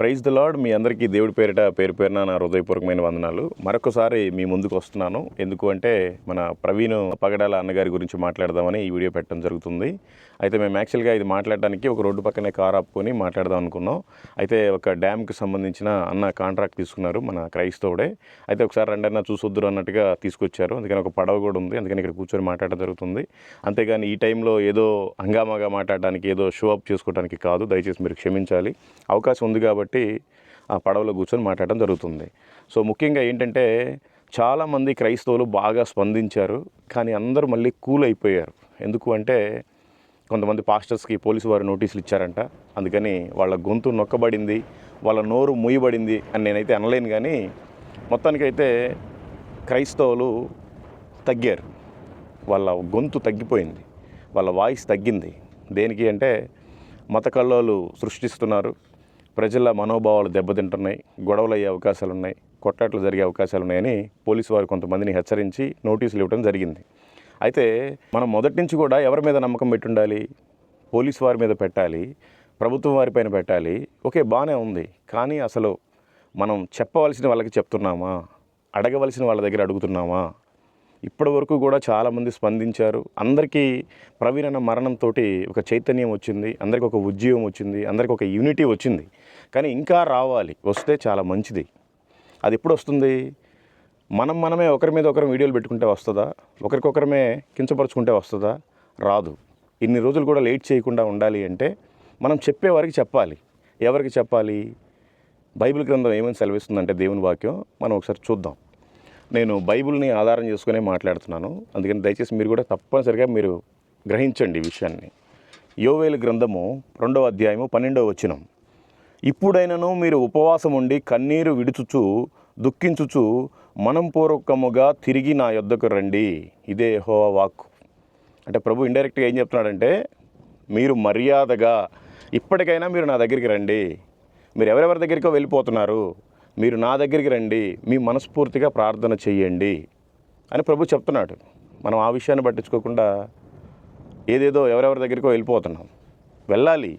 Praise the lord మీ అందరికీ దేవుడి పేరిట పేరు పేరున నా హృదయపూర్వకమైన వందనాలు. మరొకసారి మీ ముందుకు వస్తున్నాను. ఎందుకు అంటే మన ప్రవీణ్ పగడాల అన్నగారి గురించి మాట్లాడదామని ఈ వీడియో పెట్టడం జరుగుతుంది. అయితే మేము యాక్చువల్గా ఇది మాట్లాడడానికి ఒక రోడ్డు పక్కనే కార్ ఆపుకొని మాట్లాడదాం అనుకున్నాం. అయితే ఒక డ్యామ్కి సంబంధించిన అన్న కాంట్రాక్ట్ తీసుకున్నారు మన క్రైస్తవుడే. అయితే ఒకసారి రెండన్నా చూసొద్దురు అన్నట్టుగా తీసుకొచ్చారు. అందుకని ఒక పడవ కూడా ఉంది. అందుకని ఇక్కడ కూర్చొని మాట్లాడడం జరుగుతుంది. అంతేగాని ఈ టైంలో ఏదో హంగామాగా మాట్లాడడానికి ఏదో షో అప్ చేసుకోవడానికి కాదు. దయచేసి మీరు క్షమించాలి. అవకాశం ఉంది కాబట్టి ఆ పడవలో కూర్చొని మాట్లాడడం జరుగుతుంది. సో ముఖ్యంగా ఏంటంటే చాలామంది క్రైస్తవులు బాగా స్పందించారు. కానీ అందరూ మళ్ళీ కూల్ అయిపోయారు. ఎందుకు అంటే కొంతమంది పాస్టర్స్కి పోలీసు వారు నోటీసులు ఇచ్చారంట. అందుకని వాళ్ళ గొంతు నొక్కబడింది వాళ్ళ నోరు మూయబడింది అని నేనైతే అనలేను కానీ మొత్తానికైతే క్రైస్తవులు తగ్గారు. వాళ్ళ గొంతు తగ్గిపోయింది వాళ్ళ వాయిస్ తగ్గింది. దేనికి అంటే మత కల్లోలు సృష్టిస్తున్నారు. ప్రజల మనోభావాలు దెబ్బతింటున్నాయి గొడవలు అయ్యే అవకాశాలు ఉన్నాయి కొట్లాట్లు జరిగే అవకాశాలు ఉన్నాయని పోలీసు వారు కొంతమందిని హెచ్చరించి నోటీసులు ఇవ్వడం జరిగింది. అయితే మనం మొదటి నుంచి కూడా ఎవరి మీద నమ్మకం పెట్టుండాలి? పోలీసు వారి మీద పెట్టాలి? ప్రభుత్వం వారిపైన పెట్టాలి? ఓకే బాగానే ఉంది. కానీ అసలు మనం చెప్పవలసిన వాళ్ళకి చెప్తున్నామా? అడగవలసిన వాళ్ళ దగ్గర అడుగుతున్నామా? ఇప్పటి వరకు కూడా చాలామంది స్పందించారు. అందరికీ ప్రవీణ్ అన్న మరణంతో ఒక చైతన్యం వచ్చింది. అందరికీ ఒక ఉద్యోగం వచ్చింది. అందరికి ఒక యూనిటీ వచ్చింది. కానీ ఇంకా రావాలి. వస్తే చాలా మంచిది. అది ఎప్పుడు వస్తుంది? మనం మనమే ఒకరి మీద ఒకరు వీడియోలు పెట్టుకుంటే వస్తుందా? ఒకరికొకరమే కించపరుచుకుంటే వస్తుందా? రాదు. ఇన్ని రోజులు కూడా లేట్ చేయకుండా ఉండాలి అంటే మనం చెప్పేవారికి చెప్పాలి. ఎవరికి చెప్పాలి? బైబిల్ గ్రంథం ఏమని సెలవిస్తుందంటే దేవుని వాక్యం? మనం ఒకసారి చూద్దాం. నేను బైబిల్ని ఆధారం చేసుకునే మాట్లాడుతున్నాను. అందుకని దయచేసి మీరు కూడా తప్పనిసరిగా మీరు గ్రహించండి ఈ విషయాన్ని. యోవేలు గ్రంథము రెండవ అధ్యాయము పన్నెండవ వచనం. ఇప్పుడైనను మీరు ఉపవాసం ఉండి కన్నీరు విడుచుచు దుఃఖించుచు మనపూర్వకముగా తిరిగి నా యొద్దకు రండి. ఇదే హో వాక్ అంటే ప్రభు ఇండైరెక్ట్గా ఏం చెప్తున్నాడంటే మీరు మర్యాదగా ఇప్పటికైనా మీరు నా దగ్గరికి రండి. మీరు ఎవరెవరి దగ్గరికో వెళ్ళిపోతున్నారు. మీరు నా దగ్గరికి రండి. మీ మనస్ఫూర్తిగా ప్రార్థన చెయ్యండి అని ప్రభు చెప్తున్నాడు. మనం ఆ విషయాన్ని పట్టించుకోకుండా ఏదేదో ఎవరెవరి దగ్గరికో వెళ్ళిపోతున్నాం. వెళ్ళాలి.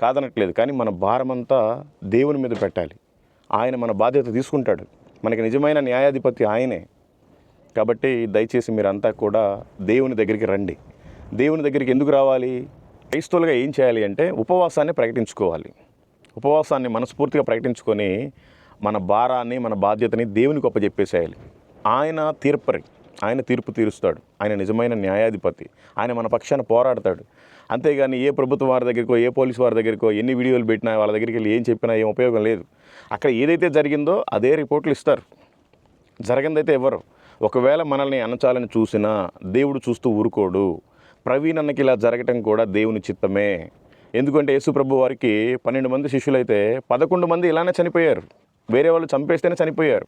కాదనట్లేదు. కానీ మన భారమంతా దేవుని మీద పెట్టాలి. ఆయన మన బాధ్యత తీసుకుంటాడు. మనకి నిజమైన న్యాయాధిపతి ఆయనే. కాబట్టి దయచేసి మీరంతా కూడా దేవుని దగ్గరికి రండి. దేవుని దగ్గరికి ఎందుకు రావాలి? క్రైస్తవులుగా ఏం చేయాలి అంటే ఉపవాసాన్ని ప్రకటించుకోవాలి. ఉపవాసాన్ని మనస్ఫూర్తిగా ప్రకటించుకొని మన భారాన్ని మన బాధ్యతని దేవునికి చెప్పేసేయాలి ఆయన తీర్పరి. ఆయన తీర్పు తీరుస్తాడు. ఆయన నిజమైన న్యాయాధిపతి. ఆయన మన పక్షాన పోరాడతాడు. అంతేగాని ఏ ప్రభుత్వం వారి దగ్గరికో ఏ పోలీస్ వారి దగ్గరికో ఎన్ని వీడియోలు పెట్టినా వాళ్ళ దగ్గరికి వెళ్ళి ఏం చెప్పినా ఏం ఉపయోగం లేదు. అక్కడ ఏదైతే జరిగిందో అదే రిపోర్ట్లు ఇస్తారు. జరగందైతే ఇవ్వరు ఒకవేళ మనల్ని అనచాలని చూసినా దేవుడు చూస్తూ ఊరుకోడు. ప్రవీణ్ అన్నకి ఇలా జరగటం కూడా దేవుని చిత్తమే. ఎందుకంటే యేసుప్రభు వారికి పన్నెండు మంది శిష్యులైతే పదకొండు మంది ఇలానే చనిపోయారు. వేరే వాళ్ళు చంపేస్తేనే చనిపోయారు.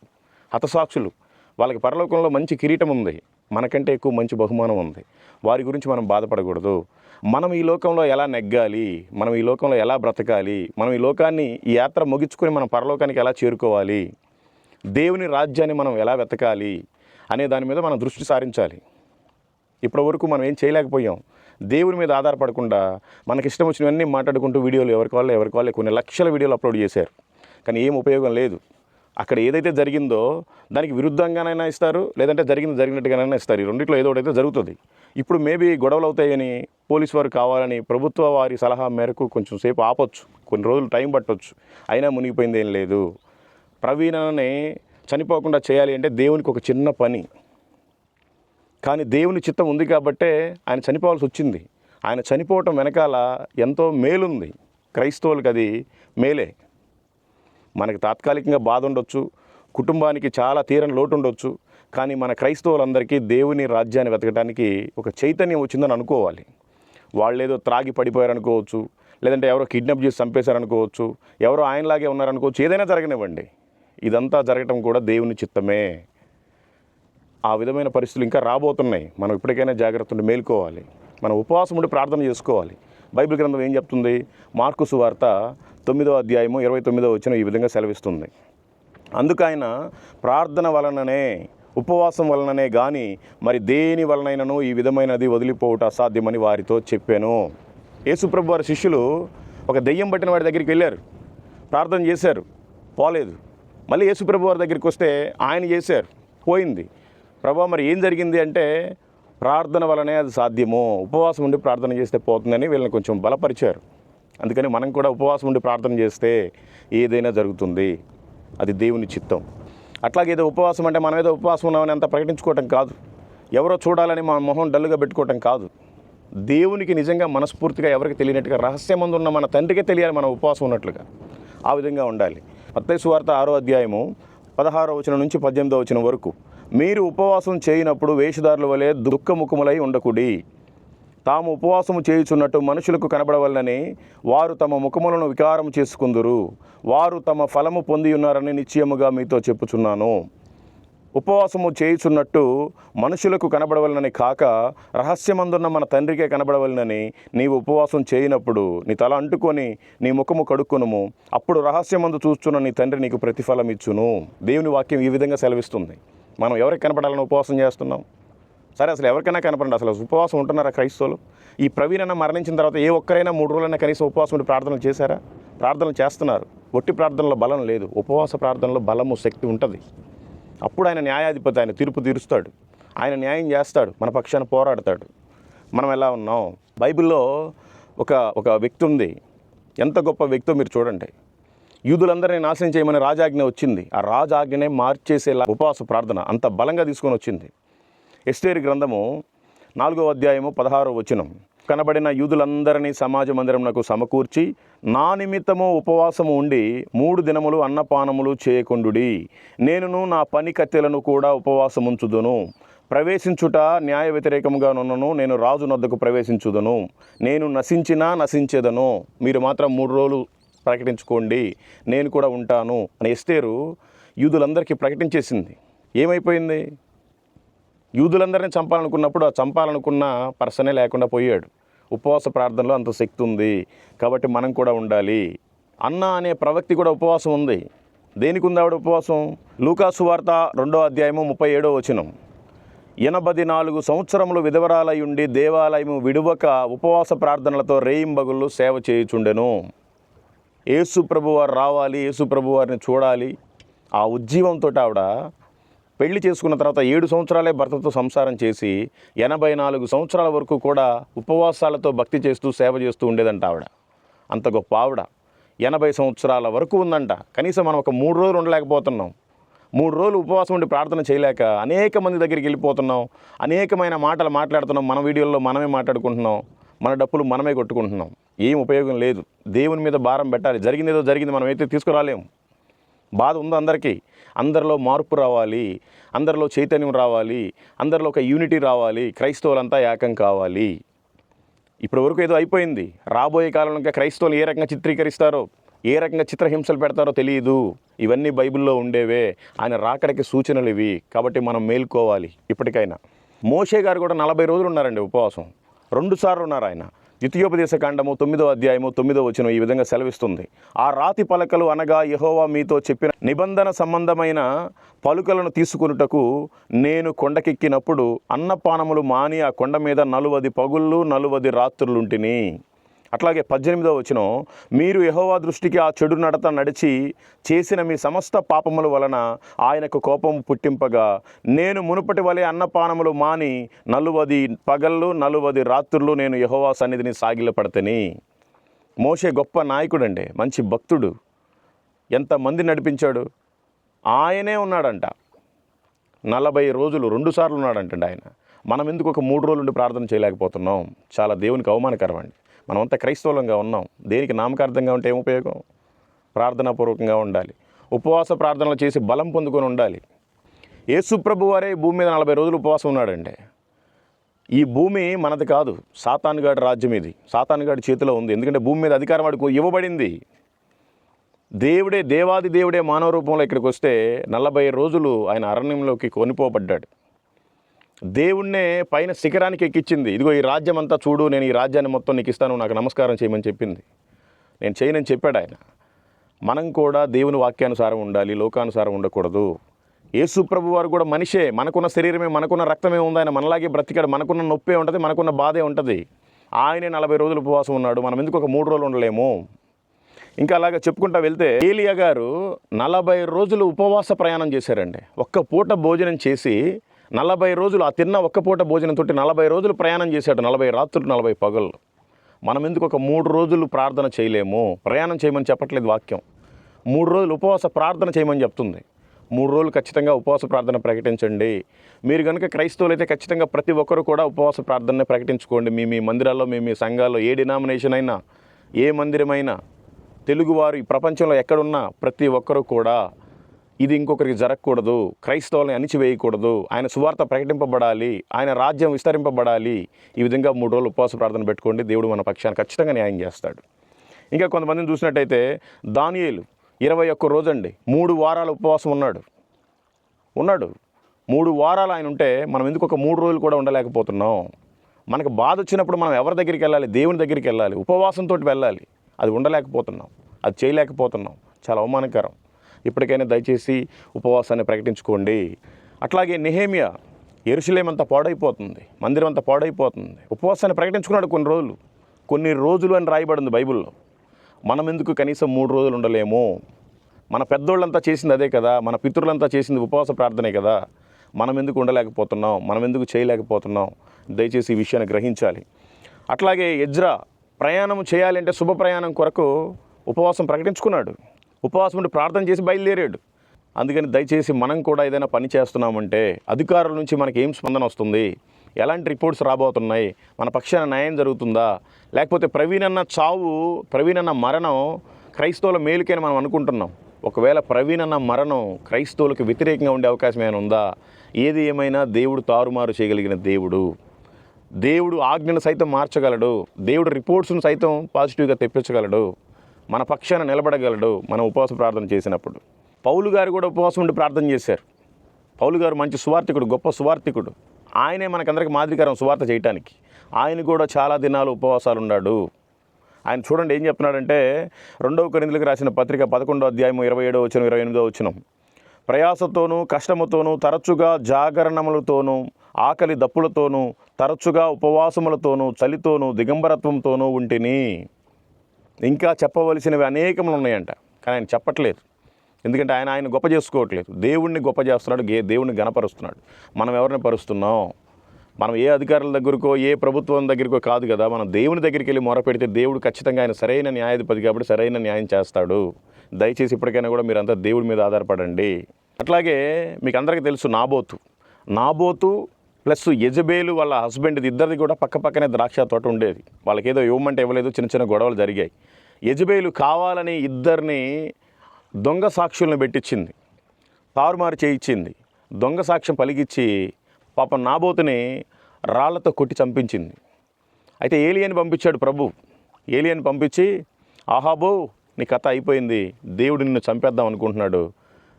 హతసాక్షులు. వాళ్ళకి పరలోకంలో మంచి కిరీటం ఉంది. మనకంటే ఎక్కువ మంచి బహుమానం ఉంది. వారి గురించి మనం బాధపడకూడదు. మనం ఈ లోకంలో ఎలా నెగ్గాలి మనం ఈ లోకంలో ఎలా బ్రతకాలి మనం ఈ లోకాన్ని ఈ యాత్ర ముగించుకొని మనం పరలోకానికి ఎలా చేరుకోవాలి దేవుని రాజ్యాన్ని మనం ఎలా వెతకాలి అనే దాని మీద మనం దృష్టి సారించాలి. ఇప్పటి వరకు మనం ఏం చేయలేకపోయాం. దేవుని మీద ఆధారపడకుండా మనకి ఇష్టం వచ్చినవన్నీ మాట్లాడుకుంటూ వీడియోలు ఎవరికి వాళ్ళు ఎవరికి వాళ్ళే కొన్ని లక్షల వీడియోలు అప్లోడ్ చేశారు. కానీ ఏం ఉపయోగం లేదు. అక్కడ ఏదైతే జరిగిందో దానికి విరుద్ధంగానైనా ఇస్తారు లేదంటే జరిగింది జరిగినట్టుగానైనా ఇస్తారు. ఈ రెండిట్లో ఏదో ఒకటైతే జరుగుతుంది. ఇప్పుడు మేబీ గొడవలు అవుతాయని పోలీసు వారు కావాలని ప్రభుత్వ వారి సలహా మేరకు కొంచెం సేపు ఆపొచ్చు. కొన్ని రోజులు టైం పట్టొచ్చు. అయినా మునిగిపోయింది ఏం లేదు. ప్రవీణని చనిపోకుండా చేయాలి అంటే దేవునికి ఒక చిన్న పని. కానీ దేవుని చిత్తం ఉంది కాబట్టే ఆయన చనిపోవాల్సి వచ్చింది. ఆయన చనిపోవటం వెనకాల ఎంతో మేలుంది. క్రైస్తవులకు అది మేలే. మనకి తాత్కాలికంగా బాధ ఉండొచ్చు కుటుంబానికి చాలా తీరని లోటు ఉండొచ్చు కానీ మన క్రైస్తవులందరికీ దేవుని రాజ్యాన్ని వెతకడానికి ఒక చైతన్యం వచ్చిందని అనుకోవాలి. వాళ్ళు ఏదో త్రాగి పడిపోయారు అనుకోవచ్చు లేదంటే ఎవరో కిడ్నాప్ చేసి చంపేశారనుకోవచ్చు ఎవరో ఆయనలాగే ఉన్నారనుకోవచ్చు ఏదైనా జరగనివ్వండి. ఇదంతా జరగటం కూడా దేవుని చిత్తమే. ఆ విధమైన పరిస్థితులు ఇంకా రాబోతున్నాయి. మనం ఇప్పటికైనా జాగ్రత్త ఉండి మేల్కోవాలి. మనం ఉపవాసం ఉండి ప్రార్థన చేసుకోవాలి. బైబిల్ గ్రంథం ఏం చెప్తుంది? మార్కు సువార్త తొమ్మిదో అధ్యాయము ఇరవై తొమ్మిదో వచ్చిన ఈ విధంగా సెలవిస్తుంది. అందుకు ఆయన ప్రార్థన వలననే ఉపవాసం వలననే కానీ మరి దేని వలనైనను ఈ విధమైనది వదిలిపోవుట అసాధ్యమని వారితో చెప్పాను. యేసుప్రభు వారి శిష్యులు ఒక దెయ్యం పట్టిన వాడి దగ్గరికి వెళ్ళారు. ప్రార్థన చేశారు. పోలేదు. మళ్ళీ యేసుప్రభు వారి దగ్గరికి వస్తే ఆయన చేశారు. పోయింది. ప్రభా మరి ఏం జరిగింది అంటే ప్రార్థన వలనే అది సాధ్యము ఉపవాసం ఉండి ప్రార్థన చేస్తే పోతుందని వీళ్ళని కొంచెం బలపరిచారు. అందుకని మనం కూడా ఉపవాసం ఉండి ప్రార్థన చేస్తే ఏదైనా జరుగుతుంది. అది దేవుని చిత్తం. అట్లాగే ఏదో ఉపవాసం అంటే మనం ఏదో ఉపవాసం ఉన్నామని అంత ప్రకటించుకోవటం కాదు. ఎవరో చూడాలని మన మొహం డల్లుగా పెట్టుకోవటం కాదు. దేవునికి నిజంగా మనస్ఫూర్తిగా ఎవరికి తెలియనట్టుగా రహస్యమందు ఉన్న మన తండ్రికే తెలియాలి మనం ఉపవాసం ఉన్నట్లుగా. ఆ విధంగా ఉండాలి. మత్తయి సువార్త ఆరో అధ్యాయము పదహారో వచనం నుంచి పద్దెనిమిదో వచనం వరకు. మీరు ఉపవాసం చేయనప్పుడు వేషధారుల వలె దుఃఖముఖములై ఉండకుడి. తాము ఉపవాసము చేయుచున్నట్టు మనుషులకు కనబడవల్లని వారు తమ ముఖములను వికారం చేసుకుందురు. వారు తమ ఫలము పొంది ఉన్నారని నిశ్చయముగా మీతో చెప్పుచున్నాను. ఉపవాసము చేయుచున్నట్టు మనుషులకు కనబడవలనని కాక రహస్యమందున్న మన తండ్రికే కనబడవలనని నీవు ఉపవాసం చేయనప్పుడు నీ తల అంటుకొని నీ ముఖము కడుక్కునుము. అప్పుడు రహస్యమందు చూస్తున్న నీ తండ్రి నీకు ప్రతిఫలం ఇచ్చును దేవుని వాక్యం ఈ విధంగా సెలవిస్తుంది. మనం ఎవరికి కనపడాలని ఉపవాసం చేస్తున్నాం? సరే అసలు ఎవరికైనా కనపడండి. అసలు ఉపవాసం ఉంటున్నారా క్రైస్తవులు? ఈ ప్రవీణన మరణించిన తర్వాత ఏ ఒక్కరైనా మూడు రోజులైనా కనీసం ఉపవాసం ఉండి ప్రార్థనలు చేశారా? ప్రార్థనలు చేస్తున్నారు. ఒట్టి ప్రార్థనలో బలం లేదు. ఉపవాస ప్రార్థనలో బలము శక్తి ఉంటుంది. అప్పుడు ఆయన న్యాయాధిపతి ఆయన తీర్పు తీరుస్తాడు. ఆయన న్యాయం చేస్తాడు. మన పక్షాన పోరాడతాడు. మనం ఎలా ఉన్నాం? బైబిల్లో ఒక ఒక వ్యక్తి ఉంది. ఎంత గొప్ప వ్యక్తో మీరు చూడండి. యూదులందరినీ నాశనం చేయమని రాజాజ్ఞ వచ్చింది. ఆ రాజాజ్ఞనే మార్చేసేలా ఉపవాస ప్రార్థన అంత బలంగా తీసుకొని వచ్చింది. ఎస్టేరి గ్రంథము నాలుగో అధ్యాయము పదహారో వచనం. కనబడిన యూదులందరినీ సమాజ మందిరమునకు సమకూర్చి నా నిమిత్తము ఉపవాసము ఉండి మూడు దినములు అన్నపానములు చేయకుండుడి. నేనును నా పని కత్తెలను కూడా ఉపవాసముంచుదును. ప్రవేశించుట న్యాయ వ్యతిరేకముగా నున్నను నేను రాజు నొద్దకు ప్రవేశించుదను. నేను నశించినా నశించేదను. మీరు మాత్రం మూడు రోజులు ప్రకటించుకోండి. నేను కూడా ఉంటాను అని ఎస్తేరు యూదులందరికీ ప్రకటించేసింది. ఏమైపోయింది? యూదులందరినీ చంపాలనుకున్నప్పుడు ఆ చంపాలనుకున్న పర్సనే లేకుండా పోయాడు. ఉపవాస ప్రార్థనలో అంత శక్తి ఉంది కాబట్టి మనం కూడా ఉండాలి అన్న అనే ప్రవక్తి కూడా ఉపవాసం ఉంది. దేనికి ఉంది ఆవిడ ఉపవాసం? లూకాసు వార్త రెండో అధ్యాయము ముప్పై ఏడో వచనం. ఎనభై నాలుగు సంవత్సరములు విధవరాలై ఉండి దేవాలయము విడువక ఉపవాస ప్రార్థనలతో రేయింబగుళ్ళు సేవ చేయుచుండెను. యేసు ప్రభువారు రావాలి యేసు ప్రభువారిని చూడాలి. ఆ ఉజ్జీవంతో ఆవిడ పెళ్ళి చేసుకున్న తర్వాత ఏడు సంవత్సరాలే భర్తతో సంసారం చేసి ఎనభై నాలుగు సంవత్సరాల వరకు కూడా ఉపవాసాలతో భక్తి చేస్తూ సేవ చేస్తూ ఉండేదంట ఆవిడ. అంత గొప్ప ఆవిడ. ఎనభై సంవత్సరాల వరకు ఉందంట. కనీసం మనం ఒక మూడు రోజులు ఉండలేకపోతున్నాం. మూడు రోజులు ఉపవాసం ఉండి ప్రార్థన చేయలేక అనేక మంది దగ్గరికి వెళ్ళిపోతున్నాం. అనేకమైన మాటలు మాట్లాడుతున్నాం. మన వీడియోల్లో మనమే మాట్లాడుకుంటున్నాం. మన డప్పులు మనమే కొట్టుకుంటున్నాం. ఏం ఉపయోగం లేదు. దేవుని మీద భారం పెట్టాలి. జరిగిందేదో జరిగింది. మనం అయితే తీసుకురాలేము బాధ ఉంది అందరికీ. అందరిలో మార్పు రావాలి. అందరిలో చైతన్యం రావాలి. అందరిలో ఒక యూనిటీ రావాలి. క్రైస్తవులంతా ఏకం కావాలి. ఇప్పటి వరకు ఏదో అయిపోయింది. రాబోయే కాలంలో ఇంకా క్రైస్తవులు ఏ రకంగా చిత్రీకరిస్తారో ఏ రకంగా చిత్రహింసలు పెడతారో తెలియదు. ఇవన్నీ బైబిల్లో ఉండేవే. ఆయన రాకడికి సూచనలు ఇవి. కాబట్టి మనం మేల్కోవాలి ఇప్పటికైనా. మోషే గారు కూడా నలభై రోజులు ఉన్నారండి ఉపవాసం. రెండు సార్లు ఉన్నారు ఆయన. ద్వితీయోపదేశ కాండము తొమ్మిదో అధ్యాయము తొమ్మిదో వచనం ఈ విధంగా సెలవిస్తుంది. ఆ రాతి పలకలు అనగా యహోవా మీతో చెప్పిన నిబంధన సంబంధమైన పలుకలను తీసుకున్నటకు నేను కొండకెక్కినప్పుడు అన్నపానములు మాని ఆ కొండ మీద నలువది పగుళ్ళు నలువది రాత్రులుంటిని. అట్లాగే పద్దెనిమిదో వచనం మీరు యహోవా దృష్టికి ఆ చెడు నడత నడిచి చేసిన మీ సమస్త పాపముల వలన ఆయనకు కోపం పుట్టింపగా నేను మునుపటి వలె అన్నపానములు మాని నలువది పగళ్ళు నలువది రాత్రులు నేను యహోవా సన్నిధిని సాగిలపడతని. మోషే గొప్ప నాయకుడండి మంచి భక్తుడు. ఎంతమంది నడిపించాడు? ఆయనే ఉన్నాడంట. నలభై రోజులు రెండుసార్లు ఉన్నాడంటండి ఆయన. మనం ఎందుకు ఒక మూడు రోజులు ప్రార్థన చేయలేకపోతున్నాం? చాలా దేవునికి అవమానకరం అండి మనమంతా క్రైస్తవులంగా ఉన్నాం. దేనికి నామకార్థంగా ఉంటే ఏం ఉపయోగం? ప్రార్థనాపూర్వకంగా ఉండాలి. ఉపవాస ప్రార్థనలు చేసి బలం పొందుకొని ఉండాలి. యేసుప్రభు వారే భూమి మీద నలభై రోజులు ఉపవాసం ఉన్నాడండి ఈ భూమి మనది కాదు సాతానుగాడి రాజ్యం ఇది. సాతానుగాడి చేతిలో ఉంది. ఎందుకంటే భూమి మీద అధికారం వాడికి ఇవ్వబడింది. దేవుడే దేవాది దేవుడే మానవ రూపంలో ఇక్కడికి వస్తే నలభై రోజులు ఆయన అరణ్యంలోకి కొనిపోబడ్డాడు. దేవుణ్ణే పైన శిఖరానికి ఎక్కించింది ఇదిగో ఈ రాజ్యం అంతా చూడు నేను ఈ రాజ్యాన్ని మొత్తం నీకు ఇస్తాను నాకు నమస్కారం చేయమని చెప్పింది. నేను చేయనని చెప్పాడు ఆయన. మనం కూడా దేవుని వాక్యానుసారం ఉండాలి లోకానుసారం ఉండకూడదు. యేసు ప్రభు వారు కూడా మనిషే మనకున్న శరీరమే మనకున్న రక్తమే ఉంది. ఆయన మనలాగే బ్రతికాడు మనకున్న నొప్పే ఉంటుంది మనకున్న బాధే ఉంటుంది. ఆయనే నలభై రోజులు ఉపవాసం ఉన్నాడు మనం ఎందుకు ఒక మూడు రోజులు ఉండలేము? ఇంకా అలాగా చెప్పుకుంటా వెళ్తే ఏలియా గారు నలభై రోజులు ఉపవాస ప్రయాణం చేశారండి. ఒక్క పూట భోజనం చేసి నలభై రోజులు ఆ తిన్న ఒక్క పూట భోజనంతో నలభై రోజులు ప్రయాణం చేశాడు నలభై రాత్రులు నలభై పగళ్ళు. మనం ఎందుకు ఒక మూడు రోజులు ప్రార్థన చేయలేము? ప్రయాణం చేయమని చెప్పట్లేదు వాక్యం. మూడు రోజులు ఉపవాస ప్రార్థన చేయమని చెప్తుంది. మూడు రోజులు ఖచ్చితంగా ఉపవాస ప్రార్థన ప్రకటించండి. మీరు కనుక క్రైస్తవులు అయితే ఖచ్చితంగా ప్రతి ఒక్కరు కూడా ఉపవాస ప్రార్థనని ప్రకటించుకోండి. మీ మీ మందిరాల్లో మీ మీ సంఘాల్లో ఏ డినామినేషన్ అయినా ఏ మందిరమైనా తెలుగువారు ఈ ప్రపంచంలో ఎక్కడున్నా ప్రతి ఒక్కరూ కూడా ఇది ఇంకొకరికి జరగకూడదు. క్రైస్తవులను అణిచివేయకూడదు. ఆయన సువార్త ప్రకటింపబడాలి. ఆయన రాజ్యం విస్తరింపబడాలి. ఈ విధంగా మూడు రోజులు ఉపవాస ప్రార్థన పెట్టుకోండి. దేవుడు మన పక్షాన్ని ఖచ్చితంగా న్యాయం చేస్తాడు. ఇంకా కొంతమందిని చూసినట్టయితే దానియేలు ఇరవై ఒక్క రోజండి. మూడు వారాల ఉపవాసం ఉన్నాడు. ఉన్నాడు. మూడు వారాలు ఆయన ఉంటే మనం ఎందుకు ఒక మూడు రోజులు కూడా ఉండలేకపోతున్నాం? మనకు బాధ వచ్చినప్పుడు మనం ఎవరి దగ్గరికి వెళ్ళాలి? దేవుని దగ్గరికి వెళ్ళాలి. ఉపవాసంతో వెళ్ళాలి. అది ఉండలేకపోతున్నాం. అది చేయలేకపోతున్నాం. చాలా అవమానకరం. ఇప్పటికైనా దయచేసి ఉపవాసాన్ని ప్రకటించుకోండి. అట్లాగే నిహేమియా ఎరుసలేం పాడైపోతుంది మందిరం అంతా పాడైపోతుంది. ఉపవాసాన్ని ప్రకటించుకున్నాడు కొన్ని రోజులు. కొన్ని రోజులు అని రాయబడింది బైబిల్లో. మనం ఎందుకు కనీసం మూడు రోజులు ఉండలేము? మన పెద్దోళ్ళంతా చేసింది అదే కదా మన పితృలంతా చేసింది ఉపవాస ప్రార్థనే కదా. మనం ఎందుకు ఉండలేకపోతున్నాం? మనం ఎందుకు చేయలేకపోతున్నాం? దయచేసి ఈ విషయాన్ని గ్రహించాలి. అట్లాగే ఎజ్రా ప్రయాణం చేయాలంటే శుభ ప్రయాణం కొరకు ఉపవాసం ప్రకటించుకున్నాడు. ఉపవాసం ఉండి ప్రార్థన చేసి బయలుదేరాడు. అందుకని దయచేసి మనం కూడా ఏదైనా పని చేస్తున్నామంటే అధికారుల నుంచి మనకి ఏం స్పందన వస్తుంది? ఎలాంటి రిపోర్ట్స్ రాబోతున్నాయి? మన పక్షాన న్యాయం జరుగుతుందా? లేకపోతే ప్రవీణ్ అన్న చావు ప్రవీణ్ అన్న మరణం క్రైస్తవుల మేలుకని మనం అనుకుంటున్నాం. ఒకవేళ ప్రవీణ్ అన్న మరణం క్రైస్తవులకు వ్యతిరేకంగా ఉండే అవకాశం ఏమైనా ఉందా? ఏది ఏమైనా దేవుడు తారుమారు చేయగలిగిన దేవుడు. దేవుడు ఆజ్ఞను సైతం మార్చగలడు. దేవుడు రిపోర్ట్స్ను సైతం పాజిటివ్గా తెప్పించగలడు. మన పక్షాన నిలబడగలడు మనం ఉపవాస ప్రార్థన చేసినప్పుడు. పౌలు గారు కూడా ఉపవాసం ఉండి ప్రార్థన చేశారు. పౌలు గారు మంచి సువార్థికుడు గొప్ప సువార్థికుడు. ఆయనే మనకందరికి మాదిరికరం సువార్త చేయటానికి. ఆయన కూడా చాలా దినాలు ఉపవాసాలు ఉన్నాడు. ఆయన చూడండి ఏం చెప్తున్నాడంటే రెండవ కొరిందులకు రాసిన పత్రిక పదకొండో అధ్యాయం ఇరవై ఏడో వచ్చిన ఇరవై ఎనిమిదో వచ్చిన ప్రయాసతోనూ కష్టముతోనూ తరచుగా జాగరణములతోనూ ఆకలి దప్పులతోనూ తరచుగా ఉపవాసములతోనూ చలితోనూ దిగంబరత్వంతోనూ ఉంటిని. ఇంకా చెప్పవలసినవి అనేకములు ఉన్నాయంట. కానీ ఆయన చెప్పట్లేదు. ఎందుకంటే ఆయన ఆయన గొప్ప చేసుకోవట్లేదు. దేవుణ్ణి గొప్ప చేస్తున్నాడు. గే దేవుణ్ణి గణపరుస్తున్నాడు మనం ఎవరిని పరుస్తున్నాం? మనం ఏ అధికారుల దగ్గరకో ఏ ప్రభుత్వం దగ్గరకో కాదు కదా. మనం దేవుని దగ్గరికి వెళ్ళి మొరపెడితే దేవుడు ఖచ్చితంగా ఆయన సరైన న్యాయాధిపతి కాబట్టి సరైన న్యాయం చేస్తాడు. దయచేసి ఇప్పటికైనా కూడా మీరంతా దేవుడి మీద ఆధారపడండి. అట్లాగే మీకు అందరికీ తెలుసు నాబోతు. నాబోతు ప్లస్ యజబేలు వాళ్ళ హస్బెండ్ది ఇద్దరిది కూడా పక్క పక్కనే ద్రాక్ష తోట ఉండేది. వాళ్ళకి ఏదో ఇవ్వమంటే ఇవ్వలేదు చిన్న చిన్న గొడవలు జరిగాయి. యజబేలు కావాలని ఇద్దరిని దొంగ సాక్షులను పెట్టించింది తారుమారు చేయించింది దొంగ సాక్ష్యం పలికిచ్చి పాపం నాబోతుని రాళ్ళతో కొట్టి చంపించింది. అయితే ఏలియన్ పంపించాడు ప్రభు. ఏలియన్ పంపించి ఆహాబో నీ కథ అయిపోయింది. దేవుడు నిన్ను చంపేద్దాం అనుకుంటున్నాడు.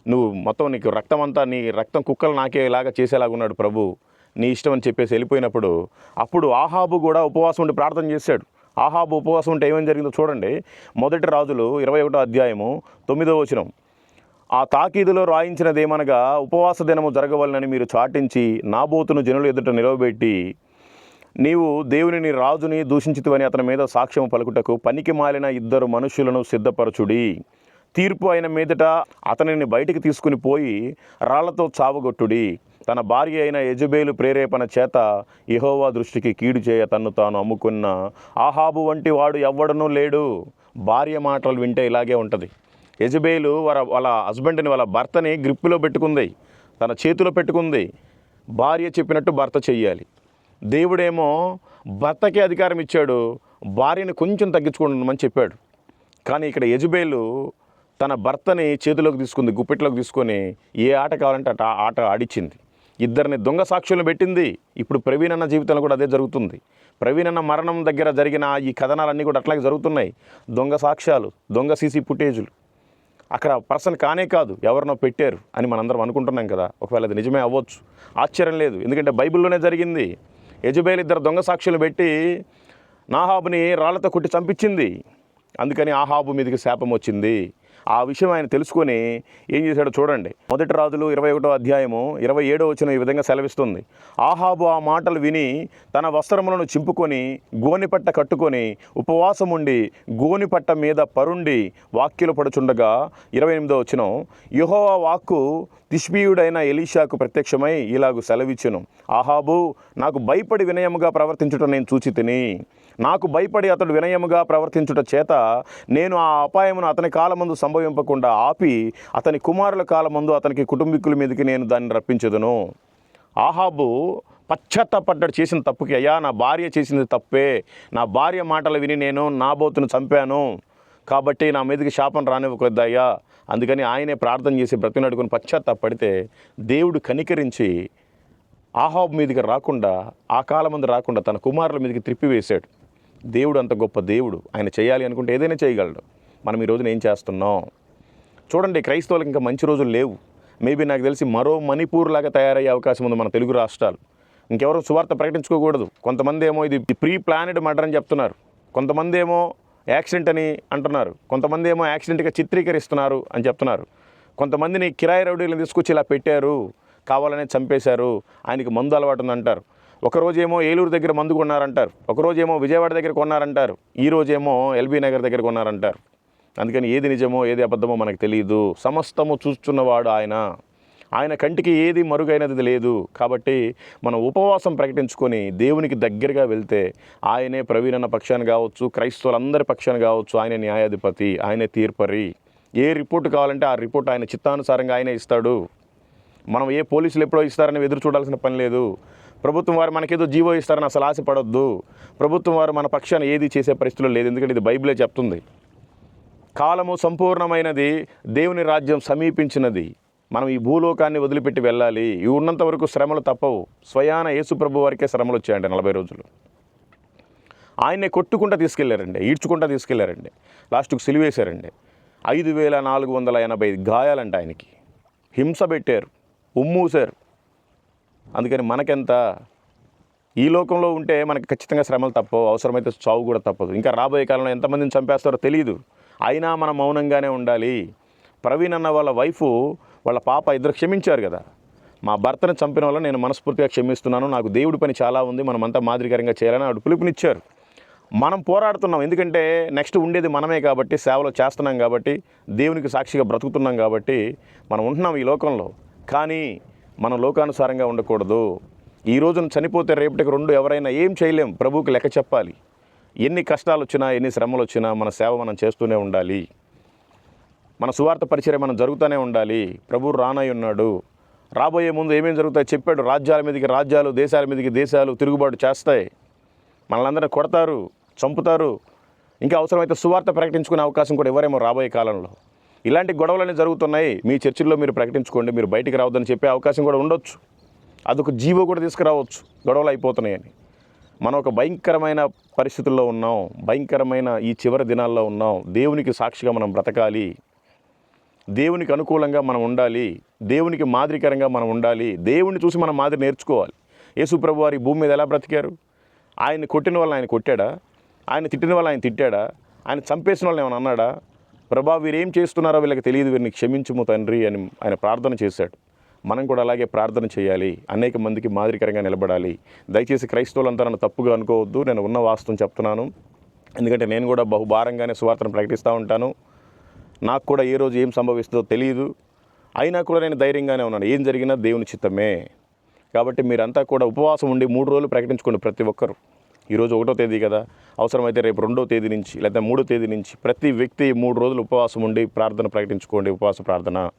నువ్వు మొత్తం నీకు రక్తం అంతా నీ రక్తం కుక్కలు నాకేలాగా చేసేలాగా ఉన్నాడు ప్రభు. నీ ఇష్టం అని చెప్పేసి వెళ్ళిపోయినప్పుడు అప్పుడు ఆహాబు కూడా ఉపవాసం ఉండి ప్రార్థన చేశాడు. ఆహాబు ఉపవాసం ఉంటే ఏమేమి జరిగిందో చూడండి. మొదటి రాజులు ఇరవై ఒకటో అధ్యాయము తొమ్మిదో వచనం. ఆ తాకీదులో రాయించినదేమనగా ఉపవాస దినము జరగవలనని మీరు చాటించి నాబోతును జనులు ఎదుట నిలవబెట్టి నీవు దేవుని నీ రాజుని దూషించితివని అతని మీద సాక్ష్యం పలుకుటకు పనికి మాలిన ఇద్దరు మనుషులను సిద్ధపరచుడి. తీర్పు అయిన మీదట అతనిని బయటికి తీసుకుని పోయి రాళ్ళతో చావగొట్టుడి. తన భార్య అయిన యజబేలు ప్రేరేపణ చేత ఇహోవా దృష్టికి కీడు చేయ తన్ను తాను అమ్ముకున్న ఆహాబు వంటి వాడు ఎవ్వడనూ లేడు. భార్య మాటలు వింటే ఇలాగే ఉంటుంది. యజబేలు వాళ్ళ వాళ్ళ హస్బెండ్ని వాళ్ళ భర్తని గ్రిప్పులో పెట్టుకుంది. తన చేతిలో పెట్టుకుంది. భార్య చెప్పినట్టు భర్త చెయ్యాలి. దేవుడేమో భర్తకి అధికారం ఇచ్చాడు. భార్యని కొంచెం తగ్గించుకుంటున్నామని చెప్పాడు. కానీ ఇక్కడ యజబేలు తన భర్తని చేతిలోకి తీసుకుంది గుప్పెట్లోకి తీసుకొని ఏ ఆట కావాలంటే అట ఆట ఆడిచ్చింది. ఇద్దరిని దొంగ సాక్షులను పెట్టింది. ఇప్పుడు ప్రవీణ్ అన్న జీవితంలో కూడా అదే జరుగుతుంది. ప్రవీణ్ అన్న మరణం దగ్గర జరిగిన ఈ కథనాలన్నీ కూడా అట్లాగే జరుగుతున్నాయి. దొంగ సాక్ష్యాలు దొంగ సీసీ ఫుటేజులు. అక్కడ పర్సన్ కానే కాదు ఎవరినో పెట్టారు అని మనందరం అనుకుంటున్నాం కదా. ఒకవేళ అది నిజమే అవ్వచ్చు. ఆశ్చర్యం లేదు. ఎందుకంటే బైబిల్లోనే జరిగింది. యజబేల్ ఇద్దరు దొంగ సాక్షులు పెట్టి నాహాబుని రాళ్ళతో కొట్టి చంపించింది. అందుకని ఆహాబు మీదకి శాపం వచ్చింది. ఆ విషయం ఆయన తెలుసుకొని ఏం చేశాడో చూడండి. మొదటి రాజులు ఇరవై ఒకటో అధ్యాయము ఇరవై ఏడో వచ్చిన ఈ విధంగా సెలవిస్తుంది. ఆహాబు ఆ మాటలు విని తన వస్త్రములను చింపుకొని గోనిపట్ట కట్టుకొని ఉపవాసం ఉండి గోనిపట్ట మీద పరుండి వాక్యలు పడుచుండగా ఇరవై ఎనిమిదో వచ్చిన యుహోవా వాక్కు తిష్బీయుడైన ఎలీషాకు ప్రత్యక్షమై ఇలాగు సెలవిచ్చును. ఆహాబు నాకు భయపడి వినయముగా ప్రవర్తించుట నేను చూచి తిని నాకు భయపడి అతడు వినయముగా ప్రవర్తించుట చేత నేను ఆ అపాయమును అతని కాలమందు సంభవింపకుండా ఆపి అతని కుమారుల కాలమందు అతనికి కుటుంబీకుల మీదకి నేను దాన్ని రప్పించదును. ఆహాబు పశ్చాత్తపడ్డాడు చేసిన తప్పుకి అయ్యా నా భార్య చేసింది తప్పే. నా భార్య మాటలు విని నేను నాబోతును చంపాను. కాబట్టి నా మీదకి శాపం రానివ్వకొద్దయ్యా అందుకని ఆయనే ప్రార్థన చేసి బ్రతినడుకుని పశ్చాత్తాపడితే దేవుడు కనికరించి ఆహాబ్ మీదకి రాకుండా ఆ కాలం రాకుండా తన కుమారుల మీదకి త్రిప్పివేశాడు. దేవుడు అంత గొప్ప దేవుడు. ఆయన చేయాలి అనుకుంటే ఏదైనా చేయగలడు. మనం ఈ రోజున ఏం చేస్తున్నాం? చూడండి క్రైస్తవులకు ఇంకా మంచి రోజులు లేవు. మేబీ నాకు తెలిసి మరో మణిపూర్ లాగా తయారయ్యే అవకాశం ఉంది మన తెలుగు రాష్ట్రాలు. ఇంకెవరో సువార్త ప్రకటించుకోకూడదు. కొంతమంది ఏమో ఇది ప్రీ ప్లానెడ్ మర్డర్ అని చెప్తున్నారు. కొంతమంది ఏమో యాక్సిడెంట్ అని అంటున్నారు. కొంతమంది ఏమో యాక్సిడెంట్గా చిత్రీకరిస్తున్నారు అని చెప్తున్నారు. కొంతమందిని కిరాయి రౌడీలను తీసుకొచ్చి ఇలా పెట్టారు. కావాలనే చంపేశారు. ఆయనకి మందు అలవాటు ఉందంటారు. ఒకరోజేమో ఏలూరు దగ్గర మందు కొన్నారంటారు. ఒకరోజేమో విజయవాడ దగ్గర కొన్నారంటారు. ఈ ఎల్బీ నగర్ దగ్గర కొన్నారంటారు. అందుకని ఏది నిజమో ఏది అబద్ధమో మనకు తెలియదు సమస్తము చూస్తున్నవాడు ఆయన. ఆయన కంటికి ఏది మరుగైనది లేదు. కాబట్టి మనం ఉపవాసం ప్రకటించుకొని దేవునికి దగ్గరగా వెళ్తే ఆయనే ప్రవీణన పక్షాన్ని కావచ్చు క్రైస్తవులందరి పక్షాన్ని కావచ్చు ఆయన న్యాయాధిపతి ఆయనే తీర్పరి. ఏ రిపోర్ట్ కావాలంటే ఆ రిపోర్ట్ ఆయన చిత్తానుసారంగా ఆయనే ఇస్తాడు. మనం ఏ పోలీసులు ఎప్పుడో ఇస్తారని ఎదురు చూడాల్సిన పని లేదు. ప్రభుత్వం వారు మనకేదో జీవో ఇస్తారని అసలు ఆశపడొద్దు. ప్రభుత్వం వారు మన పక్షాన్ని ఏది చేసే పరిస్థితులు లేదు. ఎందుకంటే ఇది బైబిలే చెప్తుంది. కాలము సంపూర్ణమైనది దేవుని రాజ్యం సమీపించినది. మనం ఈ భూలోకాన్ని వదిలిపెట్టి వెళ్ళాలి. ఈ ఉన్నంత వరకు శ్రమలు తప్పవు. స్వయాన యేసుప్రభు వారికే శ్రమలు వచ్చాయండి నలభై రోజులు. ఆయన్నే కొట్టుకుంటా తీసుకెళ్ళారండి. ఈడ్చుకుంటా తీసుకెళ్ళారండి. లాస్ట్కు సిలివేశారండి. ఐదు వేల నాలుగు వందల ఎనభై గాయాలంట ఆయనకి. హింస పెట్టారు. ఉమ్మూసారు అందుకని మనకెంత ఈ లోకంలో ఉంటే మనకి ఖచ్చితంగా శ్రమలు తప్పవు అవసరమైతే చావు కూడా తప్పదు. ఇంకా రాబోయే కాలంలో ఎంతమందిని చంపేస్తారో తెలియదు అయినా మనం మౌనంగానే ఉండాలి. ప్రవీణ్ అన్న వాళ్ళ వైఫ్ వాళ్ళ పాప ఇద్దరు క్షమించారు కదా. మా భర్తను చంపిన వల్ల నేను మనస్ఫూర్తిగా క్షమిస్తున్నాను. నాకు దేవుడి పని చాలా ఉంది. మనమంతా మాదిరికరంగా చేయాలని ఆవిడ పిలుపునిచ్చారు. మనం పోరాడుతున్నాం. ఎందుకంటే నెక్స్ట్ ఉండేది మనమే కాబట్టి సేవలు చేస్తున్నాం కాబట్టి దేవునికి సాక్షిగా బ్రతుకుతున్నాం కాబట్టి మనం ఉంటున్నాం ఈ లోకంలో. కానీ మనం లోకానుసారంగా ఉండకూడదు. ఈ రోజున చనిపోతే రేపటికి రెండు ఎవరైనా ఏం చేయలేం. ప్రభువుకి లెక్క చెప్పాలి. ఎన్ని కష్టాలు వచ్చినా ఎన్ని శ్రమలు వచ్చినా మన సేవ మనం చేస్తూనే ఉండాలి. మన సువార్త పరిచయం మనం జరుగుతూనే ఉండాలి. ప్రభు రానై ఉన్నాడు. రాబోయే ముందు ఏమేమి జరుగుతాయి చెప్పాడు. రాజ్యాల మీదకి రాజ్యాలు దేశాల మీదకి దేశాలు తిరుగుబాటు చేస్తాయి. మనల్ని కొడతారు చంపుతారు. ఇంకా అవసరమైతే సువార్త ప్రకటించుకునే అవకాశం కూడా ఎవరేమో రాబోయే కాలంలో. ఇలాంటి గొడవలన్నీ జరుగుతున్నాయి. మీ చర్చిల్లో మీరు ప్రకటించుకోండి మీరు బయటికి రావద్దని చెప్పే అవకాశం కూడా ఉండొచ్చు. అదొక జీవో కూడా తీసుకురావచ్చు. గొడవలు అయిపోతున్నాయని మనం ఒక భయంకరమైన పరిస్థితుల్లో ఉన్నాం. భయంకరమైన ఈ చివరి దినాల్లో ఉన్నాం. దేవునికి సాక్షిగా మనం బ్రతకాలి. దేవునికి అనుకూలంగా మనం ఉండాలి. దేవునికి మాదిరికరంగా మనం ఉండాలి. దేవుని చూసి మనం మాదిరి నేర్చుకోవాలి. యేసుప్రభు వారి భూమి మీద ఎలా బ్రతికారు? ఆయన కొట్టిన వాళ్ళని ఆయన కొట్టాడా? ఆయన తిట్టిన వాళ్ళని ఆయన తిట్టాడా? ఆయన చంపేసిన వాళ్ళని ఏమైనా అన్నాడా? ప్రభా వీరేం చేస్తున్నారో వీళ్ళకి తెలియదు వీరిని క్షమించుము తండ్రి అని ఆయన ప్రార్థన చేశాడు. మనం కూడా అలాగే ప్రార్థన చేయాలి అనేక మందికి మాదిరికరంగా నిలబడాలి. దయచేసి క్రైస్తవులంతా నన్ను తప్పుగా అనుకోవద్దు నేను ఉన్న వాస్తవం చెప్తున్నాను. ఎందుకంటే నేను కూడా బహుభారంగానే సువార్తను ప్రకటిస్తూ ఉంటాను. నాకు కూడా ఏ రోజు ఏం సంభవిస్తుందో తెలియదు అయినా కూడా నేను ధైర్యంగానే ఉన్నాను. ఏం జరిగినా దేవుని చిత్తమే. కాబట్టి మీరంతా కూడా ఉపవాసం ఉండి మూడు రోజులు ప్రకటించుకోండి ప్రతి ఒక్కరు. ఈరోజు ఒకటో తేదీ కదా. అవసరమైతే రేపు రెండో తేదీ నుంచి లేదా మూడో తేదీ నుంచి ప్రతి వ్యక్తి మూడు రోజులు ఉపవాసం ఉండి ప్రార్థన ప్రకటించుకోండి. ఉపవాస ప్రార్థన.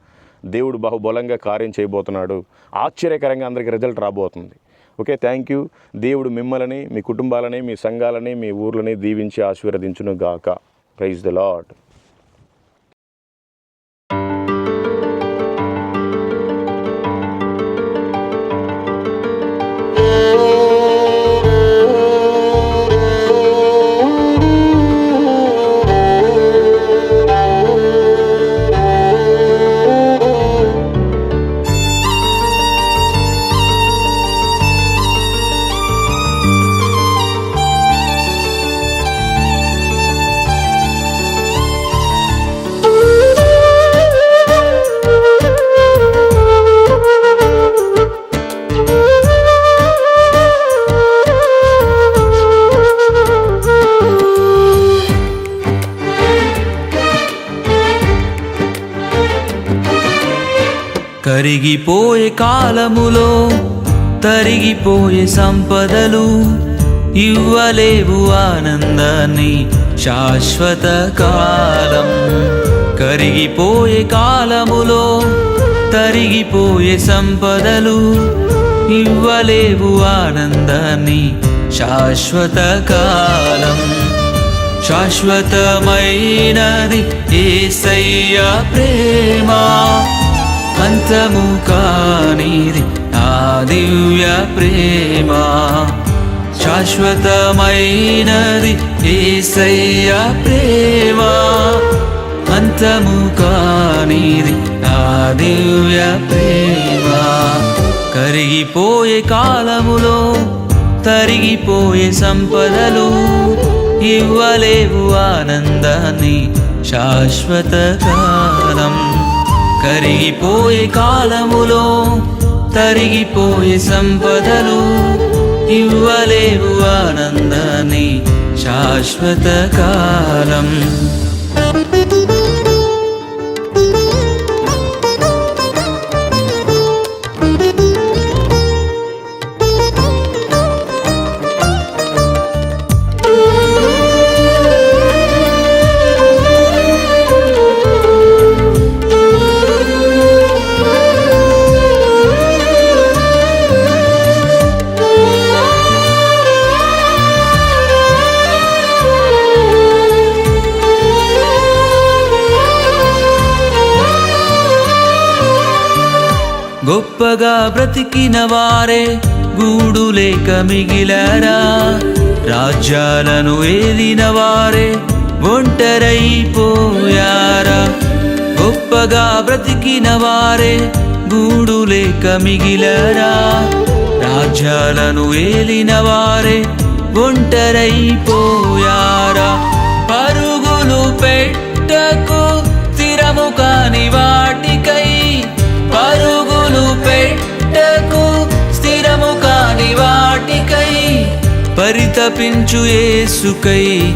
దేవుడు బహుబలంగా కార్యం చేయబోతున్నాడు. ఆశ్చర్యకరంగా అందరికీ రిజల్ట్ రాబోతుంది. Okay thank you. దేవుడు మిమ్మల్ని మీ కుటుంబాలని మీ సంఘాలని మీ ఊర్లని దీవించి ఆశీర్వదించును గాక ప్రైజ్ ద లాడ్ కరిగిపోయే కాలములో తరిగిపోయే సంపదలు ఇవ్వలేవు ఆనందాన్ని. శాశ్వత కాలం కరిగిపోయే కాలములో తరిగిపోయే సంపదలు ఇవ్వలేవు ఆనందాన్ని. శాశ్వత కాలం శాశ్వతమైనది ఏసయ్య ప్రేమ. అంతము కానిది ఆ దివ్య ప్రేమ. శాశ్వతమైనది ఏసయ్య ప్రేమ. అంతము కానిది ఆ దివ్య ప్రేమ. కరిగిపోయే కాలములో తరిగిపోయే సంపదలు ఇవ్వలేవు ఆనందాన్ని శాశ్వత కాలం. కరిగిపోయే కాలములో తరిగిపోయే సంపదలు ఇవ్వలేవు ఆనందాన్ని శాశ్వత కాలం. గొప్పగా బ్రతికిన వారే గూడు లేక మిగిలారా? రాజ్యాలను ఏదిన వారే ఒంటరైపోయారా? గొప్పగా బ్రతికిన వారే గూడు లేక మిగిలారా? రాజ్యాలను ఏలిన వారే ఒంటరైపోయారా? పరుగులు పెట్టకు స్థిరము కాని వాటి పెట్టకు స్థిరము కాని వాటికై పరితపించు ఏసుకై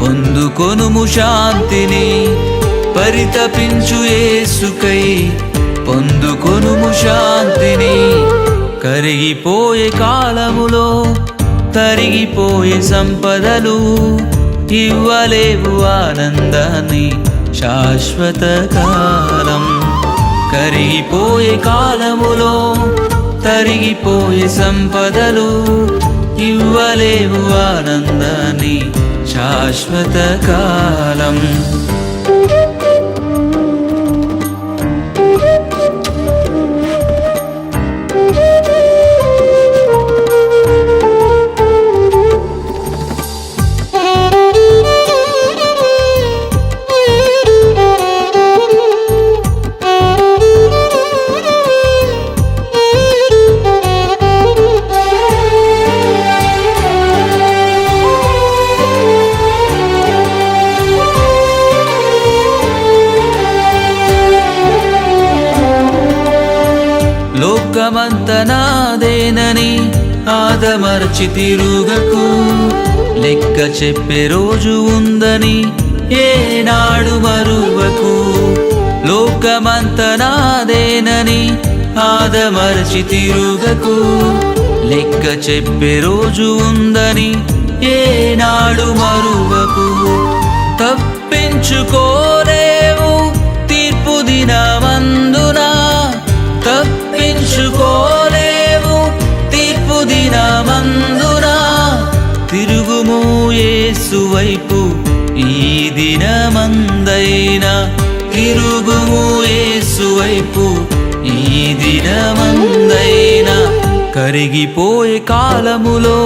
పొందుకొనుము శాంతిని పరితపించు ఏసుకై పొందుకొనుము శాంతిని కరిగిపోయే కాలములో తరిగిపోయే సంపదలు ఇవ్వలేవు ఆనందాన్ని. శాశ్వత కాలం. కరిగిపోయే కాలములో తరిగిపోయే సంపదలు ఇవ్వలేవు ఆనందాన్ని. శాశ్వత కాలం. నాదేనని ఆదమర్చి తిరుగకు. లెక్క చెప్పే రోజు ఉందని ఏనాడు మరువకు. లోకమంత నాదేనని ఆదమర్చి తిరుగకు. లెక్క చెప్పే రోజు ఉందని ఏనాడు మరువకు. తప్పించుకోలేవు వైపు ఈ దినమందైనా తిరుగుము యేసు వైపు ఈ దినమందైనా కరిగిపోయే కాలములో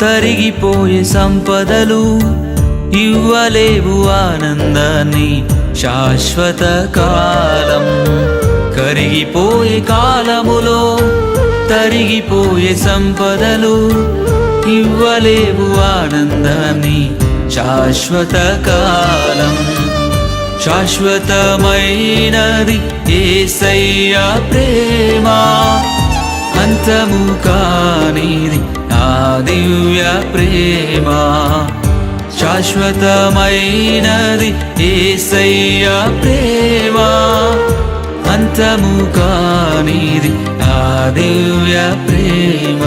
తరిగిపోయే సంపదలు ఇవ్వలేవు ఆనందాన్ని శాశ్వత కాలం. కరిగిపోయే కాలములో తరిగిపోయే సంపదలు ఇవ్వలేవు ఆనందాన్ని. శాశ్వత కాలం శాశ్వతమైనది ఏసయ్య ప్రేమ. అంతము కానిది నా దివ్య ప్రేమ. శాశ్వతమైనది ఏసయ్య ప్రేమ. అంతము కానిది నా దివ్య ప్రేమ.